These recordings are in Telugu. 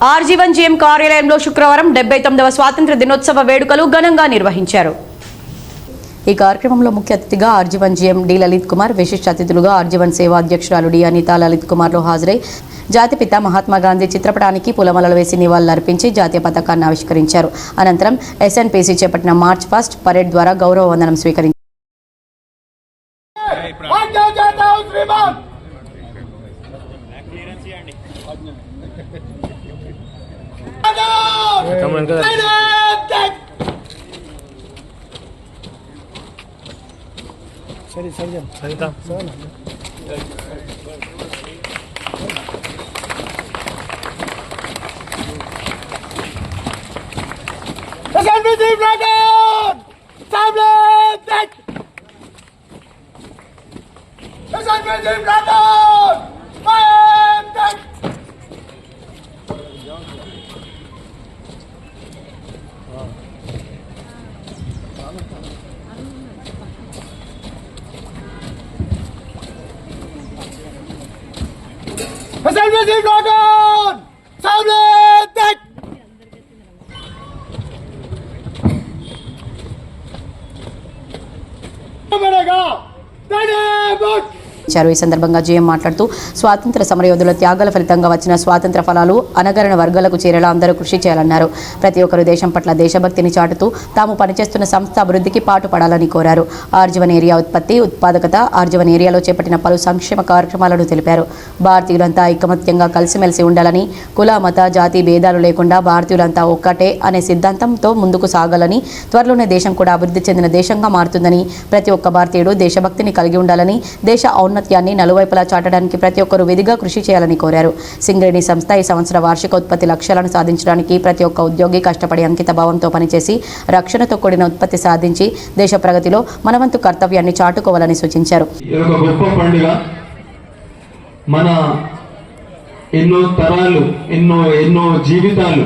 ఆర్జీవన్ జీఎం కార్యాలయంలో శుక్రవారం డెబ్బై తొమ్మిదవ స్వాతంత్ర దినోత్సవ వేడుకలు ఘనంగా నిర్వహించారు ఈ కార్యక్రమంలో ముఖ్య అతిథిగా RG one GM D Lalit Kumar విశిష్ట అతిథులుగా ఆర్జీవన్ సేవా అధ్యక్షురాలు డి అనితా లలిత్ కుమార్లు హాజరై జాతిపిత మహాత్మా గాంధీ చిత్రపటానికి పూలమాలలు వేసి నివాళులర్పించి జాతీయ పతాకాన్ని ఆవిష్కరించారు అనంతరం ఎస్ఎన్పిసి చేపట్టిన మార్చ్ ఫస్ట్ పరేడ్ ద్వారా గౌరవ వందనం స్వీకరించారు Kevin, go ahead. Sorry, sorry, sorry, sorry. Let's get busy right down! Tablet! Let's! Hasan Nazim Dragon! Sound ఇచ్చారు ఈ సందర్భంగా జీఎం మాట్లాడుతూ స్వాతంత్ర సమరయోధుల త్యాగాల ఫలితంగా వచ్చిన స్వాతంత్ర ఫలాలు అనగరణ వర్గాలకు చేరేలా అందరూ కృషి చేయాలన్నారు. ప్రతి ఒక్కరు దేశం పట్ల దేశభక్తిని చాటుతూ తాము పనిచేస్తున్న సంస్థ అభివృద్ధికి పాటుపడాలని కోరారు. ఆర్జవన్ ఏరియా ఉత్పత్తి ఉత్పాదకత ఆర్జవన్ ఏరియాలో చేపట్టిన పలు సంక్షేమ కార్యక్రమాలను తెలిపారు. భారతీయులంతా ఐకమత్యంగా కలిసిమెలిసి ఉండాలని కుల మత జాతి భేదాలు లేకుండా భారతీయులంతా ఒక్కటే అనే సిద్ధాంతంతో ముందుకు సాగాలని త్వరలోనే దేశం కూడా అభివృద్ధి చెందిన దేశంగా మారుతుందని ప్రతి ఒక్క భారతీయుడు దేశభక్తిని కలిగి ఉండాలని దేశ ఔన్నత్యాన్ని నలువైపులా చాటడానికి ప్రతి ఒక్కరూ విధిగా కృషి చేయాలని కోరారు. సింగరేణి సంస్థ ఈ సంవత్సర వార్షిక ఉత్పత్తి లక్ష్యాలను సాధించడానికి ప్రతి ఒక్క ఉద్యోగి కష్టపడి అంకిత భావంతో పనిచేసి రక్షణతో కూడిన ఉత్పత్తి సాధించి దేశ ప్రగతిలో మనవంతు కర్తవ్యాన్ని చాటుకోవాలని సూచించారు. మన ఎన్నో తరాలు ఎన్నో ఎన్నో జీవితాలు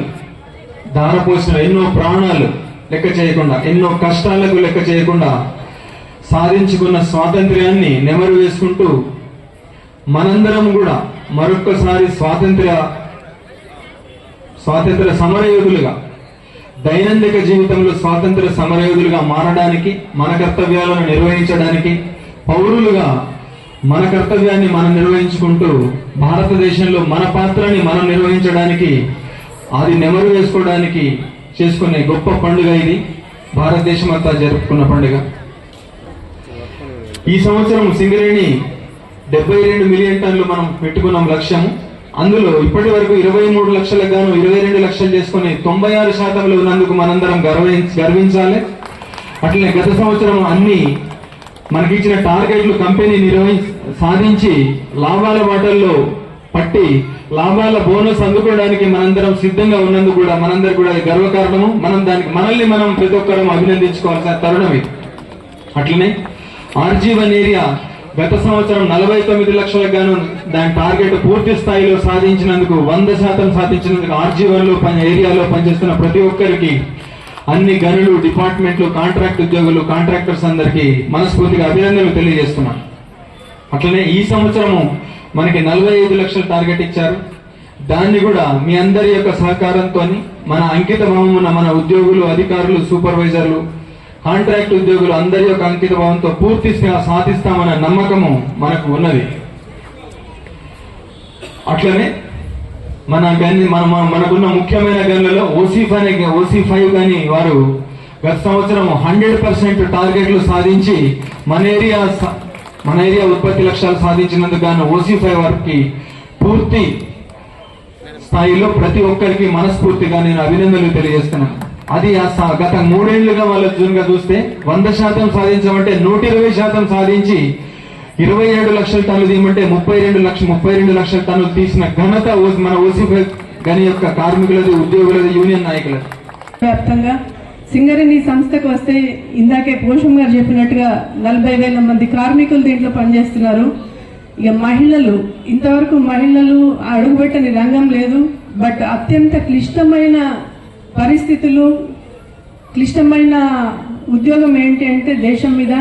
ధారపోసిన ఎన్నో ప్రాణాలు లెక్క చేయకుండా ఎన్నో కష్టాలకు లెక్క చేయకుండా సాధించుకున్న స్వాతంత్ర్యాన్ని నెమరు వేసుకుంటూ మనందరం కూడా మరొక్కసారి స్వాతంత్ర్య స్వాతంత్ర సమరయోధులుగా దైనందిక జీవితంలో స్వాతంత్ర సమరయోధులుగా మారడానికి మన కర్తవ్యాలను నిర్వహించడానికి పౌరులుగా మన కర్తవ్యాన్ని మనం నిర్వహించుకుంటూ భారతదేశంలో మన పాత్రని మనం నిర్వహించడానికి అది నెమరు వేసుకోవడానికి చేసుకునే గొప్ప పండుగ ఇది. భారతదేశం అంతా జరుపుకున్న పండుగ. ఈ సంవత్సరం సింగరేణి డెబ్బై రెండు మిలియన్ టన్నులు మనం పెట్టుకున్నాం లక్ష్యం అందులో ఇప్పటి వరకు ఇరవై మూడు లక్షలకు గాను ఇరవై రెండు లక్షలు చేసుకుని తొంభై ఆరు శాతంలో ఉన్నందుకు మనందరం గర్వ గర్వించాలి. అట్లనే గత సంవత్సరం అన్ని మనకి ఇచ్చిన టార్గెట్లు కంపెనీ నిర్వహి సాధించి లాభాల వాటల్లో పట్టి లాభాల బోనస్ అందుకోవడానికి మనందరం సిద్ధంగా ఉన్నందుకు కూడా మనందరికి కూడా గర్వకారణము. మనం దానికి మనల్ని మనం ప్రతి ఒక్కరం అభినందించుకోవాల్సిన తరుణం ఇది. అట్లనే ఆర్జీవన్ ఏరియా గత సంవత్సరం నలభై తొమ్మిది లక్షలకు గాను దాని టార్గెట్ పూర్తి స్థాయిలో సాధించినందుకు వంద శాతం సాధించినందుకు ఆర్జీవన్లో పని ఏరియాలో పనిచేస్తున్న ప్రతి ఒక్కరికి అన్ని గనులు డిపార్ట్మెంట్లు కాంట్రాక్ట్ ఉద్యోగులు కాంట్రాక్టర్స్ అందరికీ మనస్ఫూర్తిగా అభినందనలు తెలియజేస్తున్నాను అట్లనే ఈ సంవత్సరము మనకి నలభై ఐదు లక్షల టార్గెట్ ఇచ్చారు. దాన్ని కూడా మీ అందరి యొక్క సహకారంతో మన అంకిత భావమున మన ఉద్యోగులు అధికారులు సూపర్వైజర్లు కాంట్రాక్ట్ ఉద్యోగులు అందరి యొక్క అంకిత భావంతో పూర్తి సాధిస్తామనే నమ్మకము మనకు ఉన్నది. అట్లనే మన గని మన మనకున్న ముఖ్యమైన గన్లలో ఓసీ ఫైవ్ ఓసీ ఫైవ్ కానీ వారు గత సంవత్సరం హండ్రెడ్ పర్సెంట్ టార్గెట్లు సాధించి మన ఏరియా మన ఏరియా ఉత్పత్తి లక్ష్యాలు సాధించినందుకు గాను ఓసీ ఫైవ్ వారికి పూర్తి స్థాయిలో ప్రతి ఒక్కరికి మనస్ఫూర్తిగా నేను అభినందనలు తెలియజేస్తున్నాను. అది ఆ స- గత మూడేళ్ళుగా వాళ్ళ జూన్గా చూస్తే వంద శాతం సాధించమంటే నూట ఇరవై శాతం సాధించి ఇరవై ఏడు లక్షల టన్నులు తీయమంటే ముప్పై రెండు లక్ష ముప్పై రెండు లక్షల టన్నులు తీసిన ఘనత ఓ- మన ఓసీఫ్ గని యొక్క కార్మికులది ఉద్యోగులది యూనియన్ నాయకులది. వ్యాప్తంగా సింగరేణి సంస్థకు వస్తే ఇందాకే పోషం గారు చెప్పినట్టుగా నలభై వేల మంది కార్మికులు దీంట్లో పనిచేస్తున్నారు. ఇక మహిళలు ఇంతవరకు మహిళలు అడుగుపెట్టని రంగం లేదు బట్ అత్యంత క్లిష్టమైన పరిస్థితులు క్లిష్టమైన ఉద్యోగం ఏంటి అంటే దేశం మీద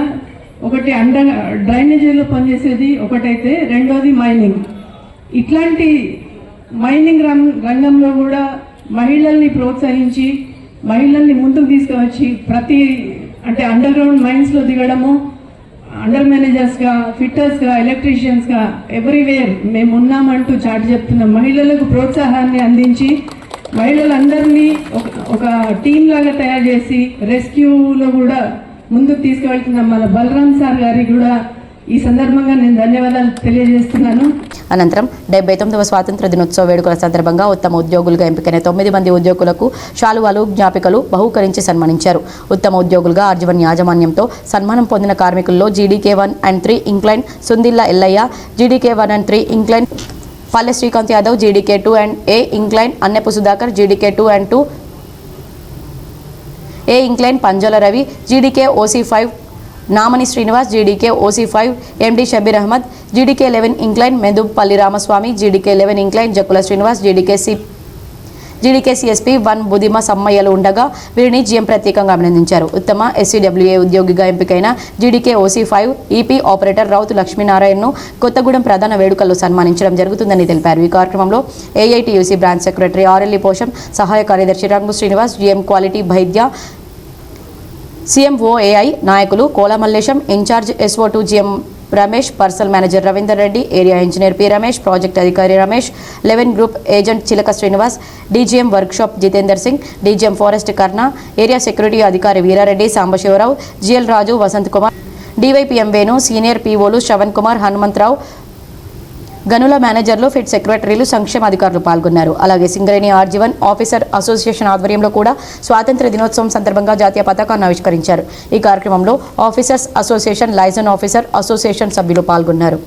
ఒకటి అండర్ డ్రైనేజీలో పనిచేసేది ఒకటైతే రెండోది మైనింగ్. ఇట్లాంటి మైనింగ్ రంగంలో కూడా మహిళల్ని ప్రోత్సహించి మహిళల్ని ముందుకు తీసుకువచ్చి ప్రతి అంటే అండర్ గ్రౌండ్ మైన్స్లో దిగడము అండర్ మేనేజర్స్గా ఫిట్టర్స్గా ఎలక్ట్రీషియన్స్గా ఎవ్రీవేర్ మేము ఉన్నామంటూ చాటి చెప్తున్న మహిళలకు ప్రోత్సాహాన్ని అందించి మహిళలందరినీ ఒక ఒక టీం లాగా తయారు చేసి రెస్క్యూలో కూడా ముందుకు తీసుకువెళ్తున్న మన బలరాం సార్ గారికి కూడా ఈ సందర్భంగా నేను ధన్యవాదాలు తెలియజేస్తున్నాను. అనంతరం డెబ్బై తొమ్మిదవ స్వాతంత్ర దినోత్సవ వేడుకల సందర్భంగా ఉత్తమ ఉద్యోగులుగా ఎంపికైన తొమ్మిది మంది ఉద్యోగులకు శాలువాలు జ్ఞాపికలు బహుకరించి సన్మానించారు. ఉత్తమ ఉద్యోగులుగా ఆర్జవన్ యాజమాన్యంతో సన్మానం పొందిన కార్మికుల్లో GDK one and three incline Sundilla Ellaiah GDK one and three incline Palle Srikanth Yadav GDK two and A incline Annepu Sudhakar GDK two and two A incline Panjala Ravi GDK OC five Namani Srinivas GDK OC five MD Shabbir Ahmed GDK eleven incline Medupalli Ramaswamy GDK eleven incline Jakula Srinivas GDK C GDK CSP one Budima సమ్మయ్యలు ఉండగా వీరిని జీఎం ప్రత్యేకంగా అభినందించారు. ఉత్తమ ఎస్సీడబ్ల్యూఏ ఉద్యోగిగా ఎంపికైన GDK OC five EP operator Rauthu లక్ష్మీనారాయణను Kothagudem ప్రధాన వేడుకల్లో సన్మానించడం జరుగుతుందని తెలిపారు. ఈ కార్యక్రమంలో AITUC branch secretary RLE Posham సహాయ కార్యదర్శి రంగు శ్రీనివాస్ జీఎం క్వాలిటీ వైద్య సీఎంఓఏఐ నాయకులు Kolamallesham incharge SO to GM Ramesh personnel manager Ravinder Reddy area engineer P Ramesh project అధికారి Ramesh eleven group agent Chilaka Srinivas DGM workshop Jitender Singh DGM forest Karna area security అధికారి Veerareddy Sambasivarao GL Raju Vasanth Kumar DYPM Venu senior పీఓలు Shravan Kumar Hanumantharao గనుల మేనేజర్లు ఫిట్ సెక్రటరీలు సంక్షేమ అధికారులు పాల్గొన్నారు. అలాగే సింగరేణి ఆర్జీవన్ ఆఫీసర్ అసోసియేషన్ ఆధ్వర్యంలో కూడా స్వాతంత్ర దినోత్సవం సందర్భంగా జాతీయ పతాకాన్ని ఆవిష్కరించారు. ఈ కార్యక్రమంలో officers association liaison officer association సభ్యులు పాల్గొన్నారు.